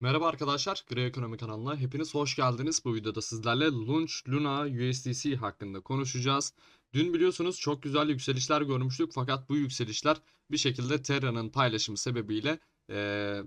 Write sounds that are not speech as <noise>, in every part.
Merhaba arkadaşlar, Gray Ekonomi kanalına hepiniz hoş geldiniz. Bu videoda sizlerle Launch Luna USDC hakkında konuşacağız. Dün biliyorsunuz çok güzel yükselişler görmüştük fakat bu yükselişler bir şekilde Terra'nın paylaşımı sebebiyle eee,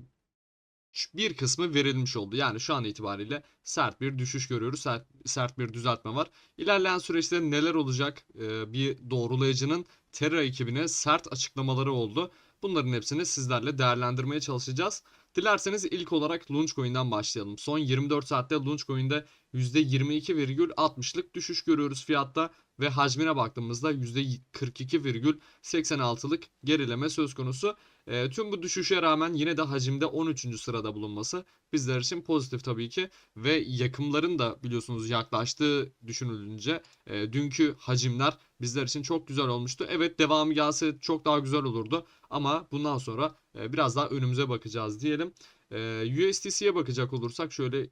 ş- bir kısmı verilmiş oldu. Yani şu an itibariyle sert bir düşüş görüyoruz, sert, sert bir düzeltme var. İlerleyen süreçte neler olacak? Eee, bir doğrulayıcının Terra ekibine sert açıklamaları oldu. Bunların hepsini sizlerle değerlendirmeye çalışacağız. Dilerseniz ilk olarak Launchcoin'den başlayalım. Son 24 saatte Launchcoin'de %22,60'lık düşüş görüyoruz fiyatta ve hacmine baktığımızda %42,86'lık gerileme söz konusu. E, tüm bu düşüşe rağmen yine de hacimde 13. sırada bulunması bizler için pozitif tabii ki ve yakımların da biliyorsunuz yaklaştığı düşünülünce e, dünkü hacimler bizler için çok güzel olmuştu. Evet devamı gelse çok daha güzel olurdu ama bundan sonra e, biraz daha önümüze bakacağız diyelim. E, USDC'ye bakacak olursak şöyle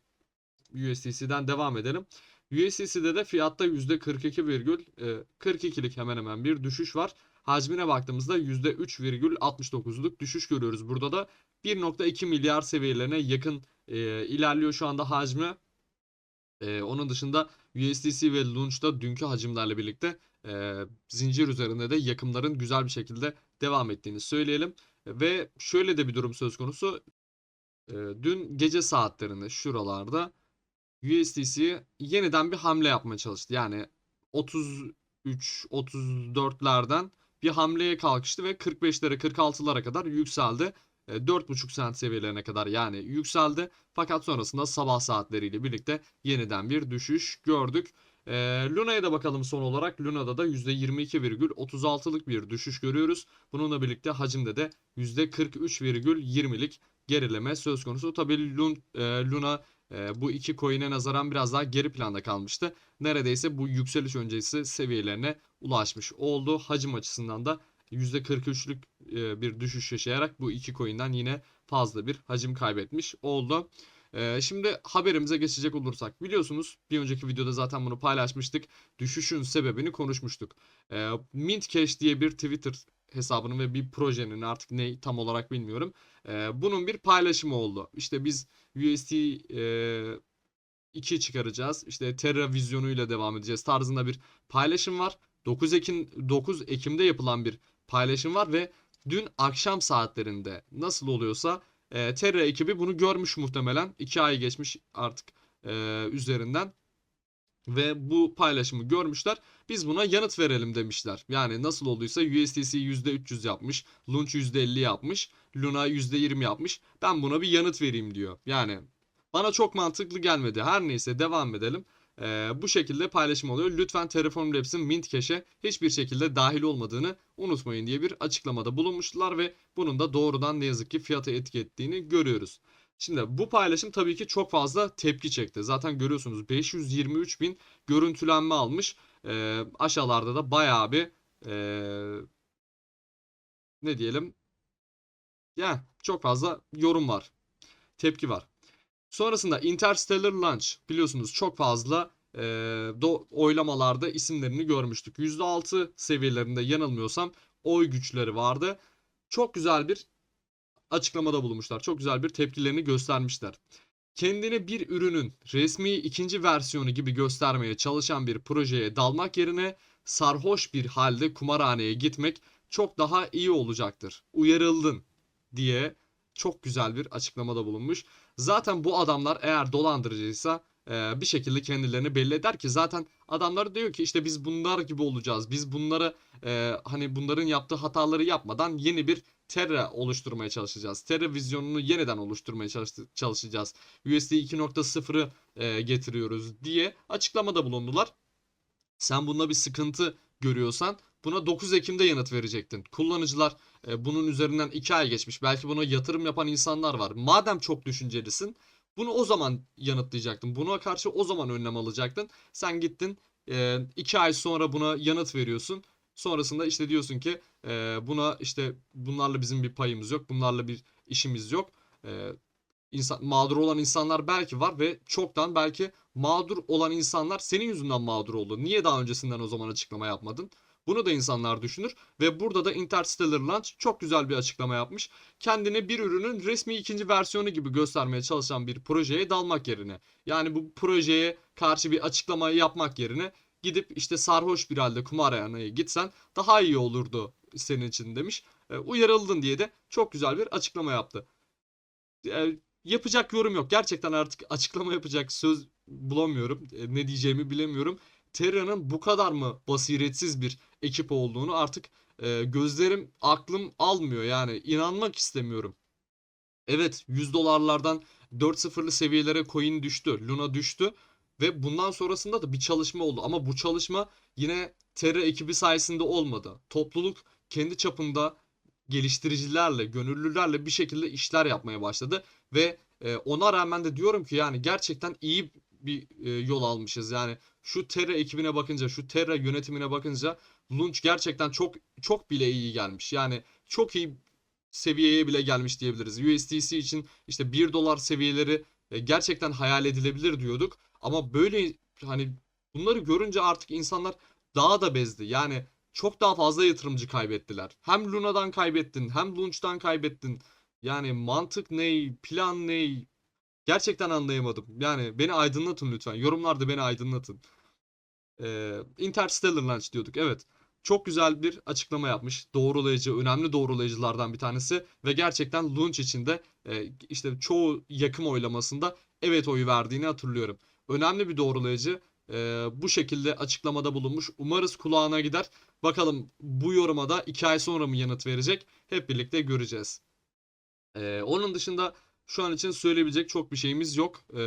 USDC'den devam edelim. USDC'de de fiyatta %42,42'lik hemen hemen bir düşüş var. Hacmine baktığımızda %3,69'luk düşüş görüyoruz. Burada da 1.2 milyar seviyelerine yakın e, ilerliyor şu anda hacmi. E, onun dışında USDC ve Launch'ta dünkü hacimlerle birlikte e, zincir üzerinde de yakımların güzel bir şekilde devam ettiğini söyleyelim. Ve şöyle de bir durum söz konusu. E, dün gece saatlerinde şuralarda USDC yeniden bir hamle yapmaya çalıştı. Yani 33-34'lerden bir hamleye kalkıştı ve 45'lere 46'lara kadar yükseldi. E, 4.5 sent seviyelerine kadar yani yükseldi. Fakat sonrasında sabah saatleriyle birlikte yeniden bir düşüş gördük. E, Luna'ya da bakalım son olarak. Luna'da da %22,36'lık bir düşüş görüyoruz. Bununla birlikte hacimde de %43,20'lik gerileme söz konusu. Tabii e, Luna e, bu iki coin'e nazaran biraz daha geri planda kalmıştı. Neredeyse bu yükseliş öncesi seviyelerine ulaşmış oldu. Hacim açısından da %43'lük e, bir düşüş yaşayarak bu iki coin'den yine fazla bir hacim kaybetmiş oldu. E, şimdi haberimize geçecek olursak biliyorsunuz bir önceki videoda zaten bunu paylaşmıştık. Düşüşün sebebini konuşmuştuk. E, Mint Cash diye bir Twitter hesabının ve bir projenin artık ne tam olarak bilmiyorum. E, bunun bir paylaşımı oldu. İşte biz USD e, 2 çıkaracağız. İşte Terra vizyonuyla devam edeceğiz tarzında bir paylaşım var. 9 Ekim 9 Ekim'de yapılan bir paylaşım var ve dün akşam saatlerinde nasıl oluyorsa e, Terra ekibi bunu görmüş muhtemelen. 2 ay geçmiş artık e, üzerinden ve bu paylaşımı görmüşler. Biz buna yanıt verelim demişler. Yani nasıl olduysa USDC %300 yapmış, Launch %50 yapmış, Luna %20 yapmış. Ben buna bir yanıt vereyim diyor. Yani bana çok mantıklı gelmedi. Her neyse devam edelim. Ee, bu şekilde paylaşım oluyor. Lütfen Terraform Labs'in Mint Cash'e hiçbir şekilde dahil olmadığını unutmayın diye bir açıklamada bulunmuşlar ve bunun da doğrudan ne yazık ki fiyata etki ettiğini görüyoruz. Şimdi bu paylaşım tabii ki çok fazla tepki çekti. Zaten görüyorsunuz 523 bin görüntülenme almış. Ee, aşağılarda da bayağı bir ee, ne diyelim yani çok fazla yorum var. Tepki var. Sonrasında Interstellar Launch biliyorsunuz çok fazla e, do, oylamalarda isimlerini görmüştük. %6 seviyelerinde yanılmıyorsam oy güçleri vardı. Çok güzel bir açıklamada bulunmuşlar. Çok güzel bir tepkilerini göstermişler. Kendini bir ürünün resmi ikinci versiyonu gibi göstermeye çalışan bir projeye dalmak yerine sarhoş bir halde kumarhaneye gitmek çok daha iyi olacaktır. Uyarıldın diye çok güzel bir açıklamada bulunmuş. Zaten bu adamlar eğer dolandırıcıysa bir şekilde kendilerini belli eder ki zaten adamlar diyor ki işte biz bunlar gibi olacağız. Biz bunları e, hani bunların yaptığı hataları yapmadan yeni bir Terra oluşturmaya çalışacağız. Terra vizyonunu yeniden oluşturmaya çalış- çalışacağız. USD 2.0'ı e, getiriyoruz diye açıklamada bulundular. Sen bunda bir sıkıntı görüyorsan buna 9 Ekim'de yanıt verecektin. Kullanıcılar e, bunun üzerinden 2 ay geçmiş. Belki buna yatırım yapan insanlar var. Madem çok düşüncelisin bunu o zaman yanıtlayacaktın. Buna karşı o zaman önlem alacaktın. Sen gittin 2 ay sonra buna yanıt veriyorsun. Sonrasında işte diyorsun ki buna işte bunlarla bizim bir payımız yok. Bunlarla bir işimiz yok. İnsan, mağdur olan insanlar belki var ve çoktan belki mağdur olan insanlar senin yüzünden mağdur oldu. Niye daha öncesinden o zaman açıklama yapmadın? Bunu da insanlar düşünür ve burada da Interstellar Launch çok güzel bir açıklama yapmış. Kendini bir ürünün resmi ikinci versiyonu gibi göstermeye çalışan bir projeye dalmak yerine yani bu projeye karşı bir açıklama yapmak yerine gidip işte sarhoş bir halde kumarhaneye gitsen daha iyi olurdu senin için demiş. E, uyarıldın diye de çok güzel bir açıklama yaptı. E, yapacak yorum yok. Gerçekten artık <laughs> açıklama yapacak söz bulamıyorum. E, ne diyeceğimi bilemiyorum. Terra'nın bu kadar mı basiretsiz bir ekip olduğunu artık e, gözlerim, aklım almıyor. Yani inanmak istemiyorum. Evet 100 dolarlardan 4-0'lı seviyelere coin düştü. Luna düştü. Ve bundan sonrasında da bir çalışma oldu. Ama bu çalışma yine Terra ekibi sayesinde olmadı. Topluluk kendi çapında geliştiricilerle, gönüllülerle bir şekilde işler yapmaya başladı. Ve e, ona rağmen de diyorum ki yani gerçekten iyi bir e, yol almışız. Yani şu Terra ekibine bakınca, şu Terra yönetimine bakınca Launch gerçekten çok çok bile iyi gelmiş. Yani çok iyi seviyeye bile gelmiş diyebiliriz. USDC için işte 1 dolar seviyeleri e, gerçekten hayal edilebilir diyorduk. Ama böyle hani bunları görünce artık insanlar daha da bezdi. Yani çok daha fazla yatırımcı kaybettiler. Hem Luna'dan kaybettin, hem Launch'tan kaybettin. Yani mantık ne, plan ne? Gerçekten anlayamadım. Yani beni aydınlatın lütfen. Yorumlarda beni aydınlatın. Ee, Interstellar Launch diyorduk. Evet. Çok güzel bir açıklama yapmış. Doğrulayıcı, önemli doğrulayıcılardan bir tanesi ve gerçekten Launch içinde e, işte çoğu yakım oylamasında evet oyu verdiğini hatırlıyorum. Önemli bir doğrulayıcı e, bu şekilde açıklamada bulunmuş. Umarız kulağına gider. Bakalım bu yoruma da 2 ay sonra mı yanıt verecek? Hep birlikte göreceğiz. E, onun dışında şu an için söyleyebilecek çok bir şeyimiz yok. E,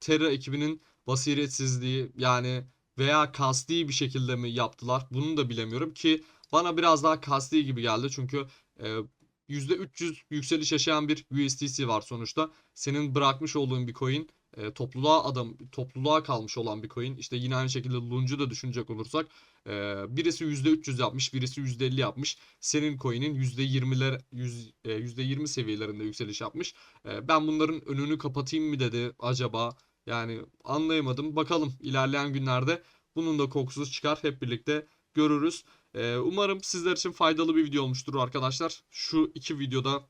Terra ekibinin basiretsizliği yani veya kasti bir şekilde mi yaptılar bunu da bilemiyorum ki bana biraz daha kasti gibi geldi çünkü e, %300 yükseliş yaşayan bir USDC var sonuçta. Senin bırakmış olduğun bir coin e, topluluğa adam topluluğa kalmış olan bir coin. İşte yine aynı şekilde Lunge'u da düşünecek olursak e, birisi %300 yapmış, birisi %50 yapmış. Senin coin'in %20'ler yüz- e, %20 seviyelerinde yükseliş yapmış. E, ben bunların önünü kapatayım mı dedi acaba? Yani anlayamadım. Bakalım ilerleyen günlerde bunun da kokusu çıkar. Hep birlikte görürüz. Ee, umarım sizler için faydalı bir video olmuştur arkadaşlar. Şu iki videoda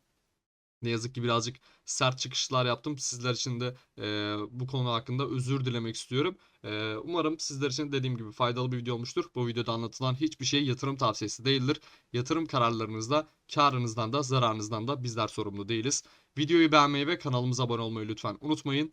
ne yazık ki birazcık sert çıkışlar yaptım. Sizler için de e, bu konu hakkında özür dilemek istiyorum. E, umarım sizler için dediğim gibi faydalı bir video olmuştur. Bu videoda anlatılan hiçbir şey yatırım tavsiyesi değildir. Yatırım kararlarınızda karınızdan da zararınızdan da bizler sorumlu değiliz. Videoyu beğenmeyi ve kanalımıza abone olmayı lütfen unutmayın.